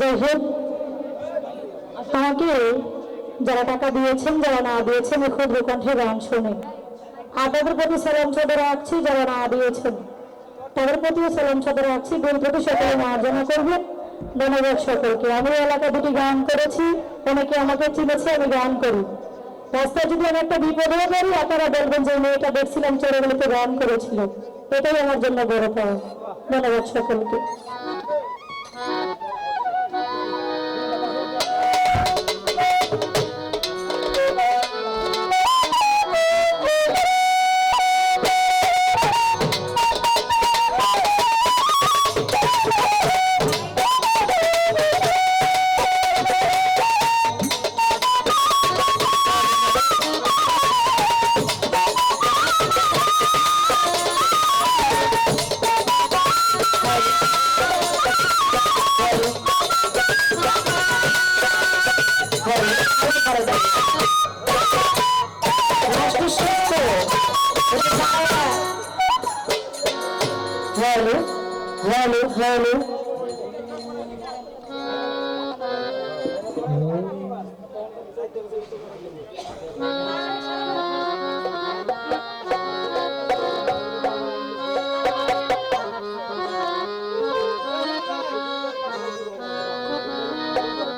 যাই হোক যারা টাকা দিয়েছেন, যারা না দিয়েছেন ক্ষুদ্র কণ্ঠে গান শুনে আর তাদের প্রতি রাখছি, যারা না দিয়েছেন, তাদের প্রতিও রাখছি সকলে মার্জনা করবেন সকলকে। আমি এলাকা দুটি গান করেছি, অনেকে আমাকে চিনেছে, আমি গান করি। রাস্তায় যদি আমি একটা বিপদেও করি আপনারা বলবেন যে মেয়েটা দেখছিলাম চোরগুলিতে গান করেছিল। এটাই আমার জন্য বড় পাওয়া। ধন্যবাদ সকলকে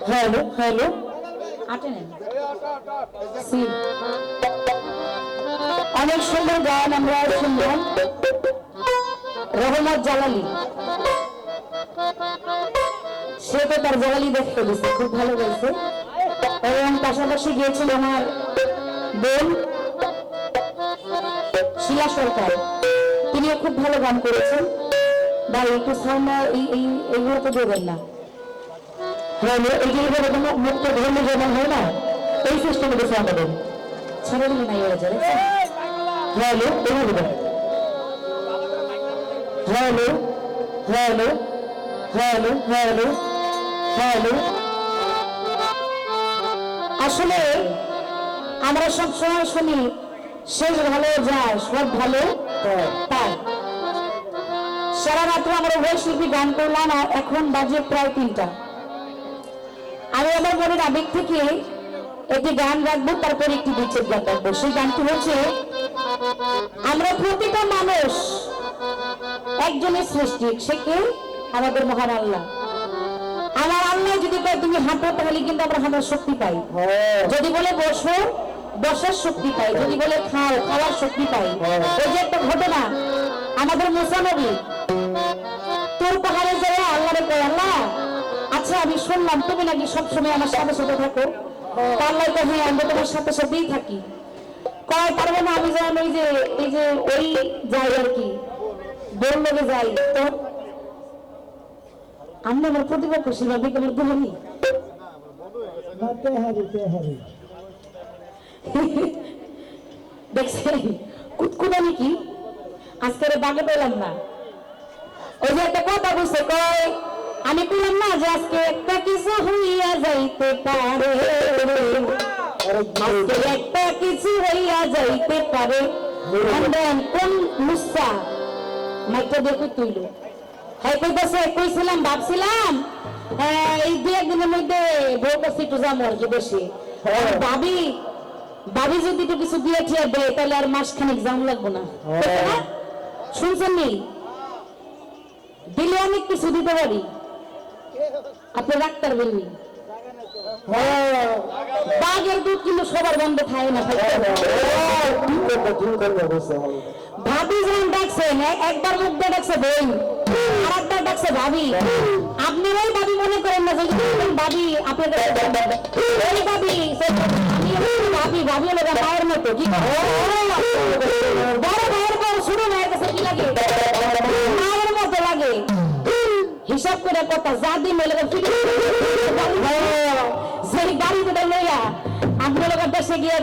হ্যালো হ্যালো অনেক সুন্দর গান আমরা শুনলাম। রহমত জালালি। সে তো তার জালালি দেখে ফেলেছে খুব ভালো গেছে এবং পাশাপাশি গিয়েছিল আমার বোন শিলা সরকার। তিনিও খুব ভালো গান করেছেন। ভাই একটু সাউন্ড এই এই এইগুলো তো দেবেন না। হ্যালো এই যে এবার কোনো মুক্ত ধর্ম যেমন হয় না, এই সিস্টেমে দেখে আমাদের ছেড়ে দিলে নাই হয়ে যাবে hello hello hello hello hello আসলে আমরা সব সময় শুনি, শেষ ভালো যায়, সব ভালো সারা রাত্রে আমরা উভয় শিল্পী গান করলাম আর এখন বাজে প্রায় তিনটা। আমি আমার মনের আবেগ থেকে একটি গান রাখব, তারপর একটি বিচ্ছেদ গান রাখব। সেই গানটি হচ্ছে, আমরা প্রতিটা মানুষ একজনের সৃষ্টি, সে কে? আমাদের মহান আল্লাহ। আমার আল্লাহ যদি কয় তুমি হাঁটো তাহলে কিন্তু আমরা হাঁটার শক্তি পাই। যদি বলে বসো বসার শক্তি পাই। যদি বলে খাও খাওয়ার শক্তি পাই। ওই যে একটা ঘটনা আমাদের মুসানবী তোর পাহাড়ে যায় আল্লাহরে কয় আল্লাহ আচ্ছা আমি শুনলাম তুমি নাকি সবসময় আমার সাথে সাথে থাকো। তা আল্লাহ তো হ্যাঁ আমরা তোমার সাথে সাথেই থাকি। কয় পারব না আমি যেন ওই যে এই যে ওই যাই আর কি বোন লোকে যাই তো আমি আমার প্রতিপক্ষ সেভাবে আমার দেখছেন কুতকুদানি কি? আজকের বাগে পেলাম না। ওই যে একটা কথা বলছে কয় আমি না যে আজকে একটা কিছু হইয়া যাইতে পারে। আজকে একটা কিছু হইয়া যাইতে পারে। কোন মুসা মাইকটা দেখো তুইল। হ্যাঁ কইতাছে কইছিলাম ভাবছিলাম হ্যাঁ, এই দু একদিনের মধ্যে বউ কাছে একটু যাব আর কি বেশি। আর ভাবি ভাবি যদি একটু কিছু দিয়ে ঠিয়ে দেয় তাহলে আর মাস খানিক জাম লাগবো না। শুনছেন নি? দিলে অনেক কিছু দিতে পারি। আপনি পারবেন নি? বাঘের দুধ কিন্তু সবার বন্ধ খায় না। ভাবি যখন ডাকছেন একবার মুখ ডাকছে বোন আর ভাবি। আপনারাই ভাবি মনে করেন না যে ভাবি, আপনাদের ভাবি ভাবি ভাবি হলো মায়ের মতো। কি বড় ভাইয়ের পর ছোট ভাইয়ের কাছে কি লাগে? মায়ের মতো লাগে। হিসাব করে কথা যা দিন সেই গাড়িতে লইয়া আপনার দেশে গিয়ে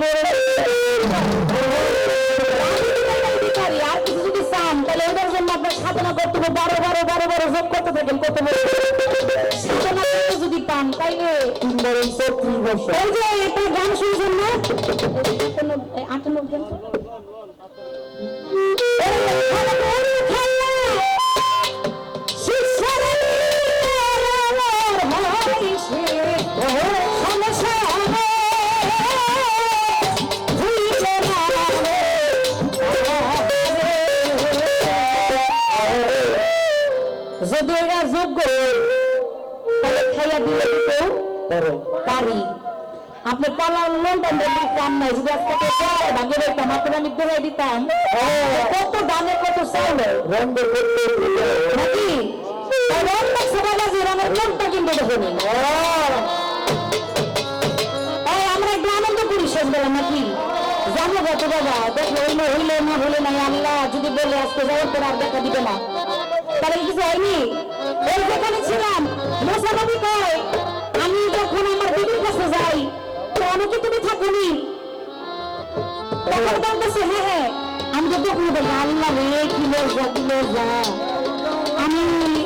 চান জন্য আপনার সাধনা করতে হবে। বারো বারো বারো বারো যোগ করতে থাকেন কত সাধনা যদি পান তাইলে এই যে একটা গান শুনছেন না? পারি। আপনি পালার লোনটা যদি আজকে ভাগে দিতাম আপনার আমি দিতাম। কত দামে কত চাউল নাকি? সবাই কিনতে দেখুন। আমরা একটু আনন্দ করি নাকি? জানো কত বাবা দেখো হইলে হইলে না হইলে নাই আল্লাহ যদি বলে আজকে যাওয়ার পর আর দেখা দিবে না। তাহলে কিছু হয়নি? ওই যেখানে ছিলাম থাকুনি তখন বলতেছে হ্যাঁ হ্যাঁ। আমি তো তখন বলি আল্লাহ রে কি লজ্জা কি লজ্জা আমি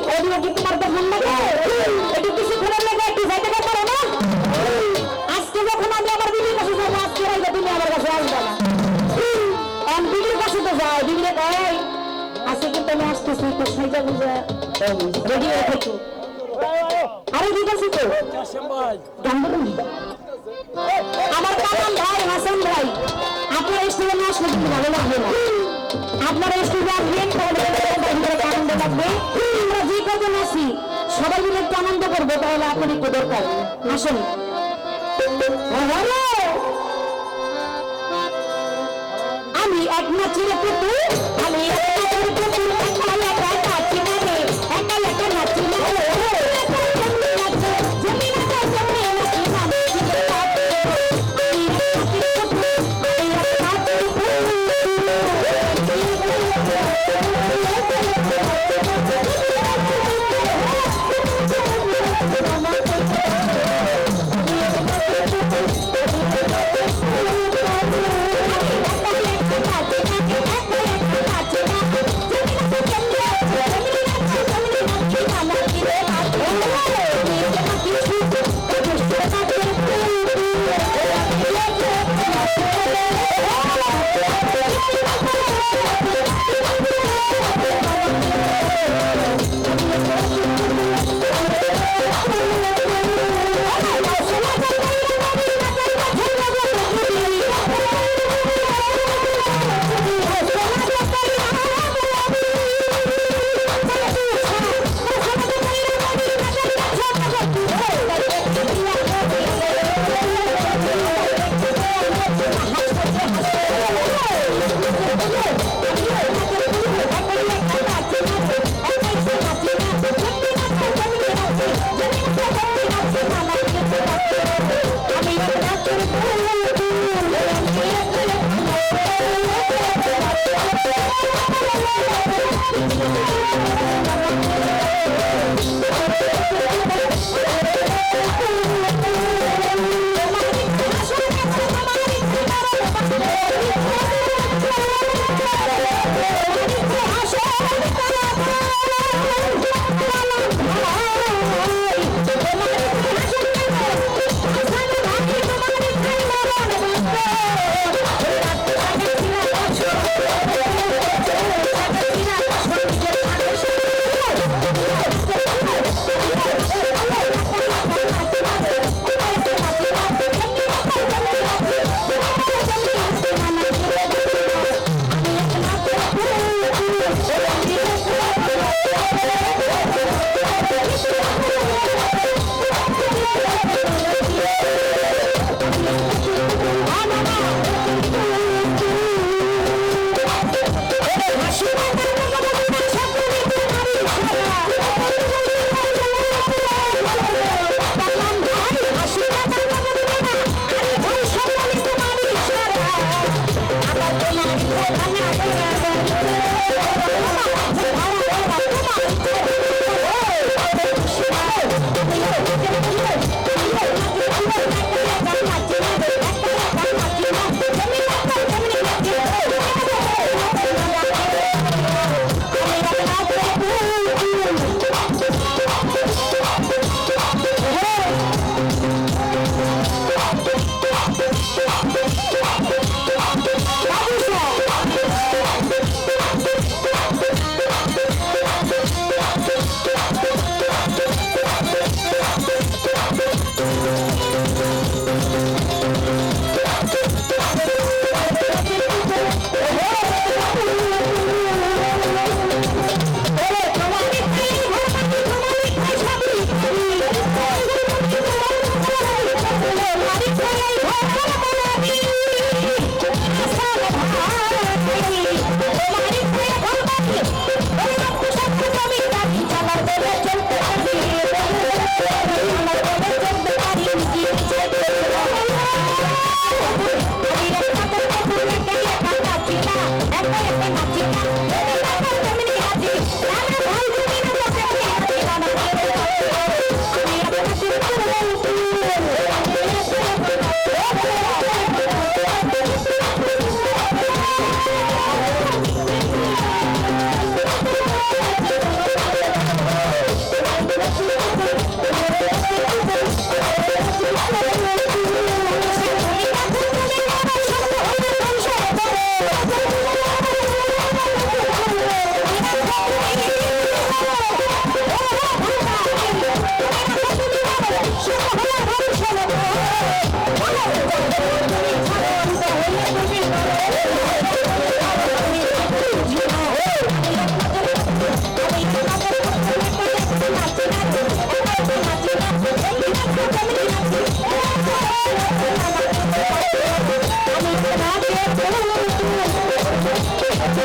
ওদিকে কি তোমার তখন লাগে? একটু কিছু ঘুরে লাগে? একটু যাইতে পারো না? আজকে যখন আমি আমার দিদির কাছে যাব আজকে রাইতে তুমি আমার কাছে আসবে না। আমি দিদির কাছে তো যাই দিদিরে কয় আজকে কিন্তু আমি আসতেছি তো সাইজা বুঝা রেডি হয়ে আরে দিতেছি তো। গান বলুন আমার কালাম ভাই, হাসান ভাই, আপনার স্কুলে না কিন্তু ভালো লাগবে না। আপনারা স্কুলে আনন্দ লাগবে আমরা যে কজন আছি, সবাই মিলে একটু আনন্দ করব, তাহলে আপনার একটু দরকার। আসুন। আমি এক নাচির পুতুল আমি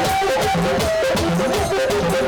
Thank you.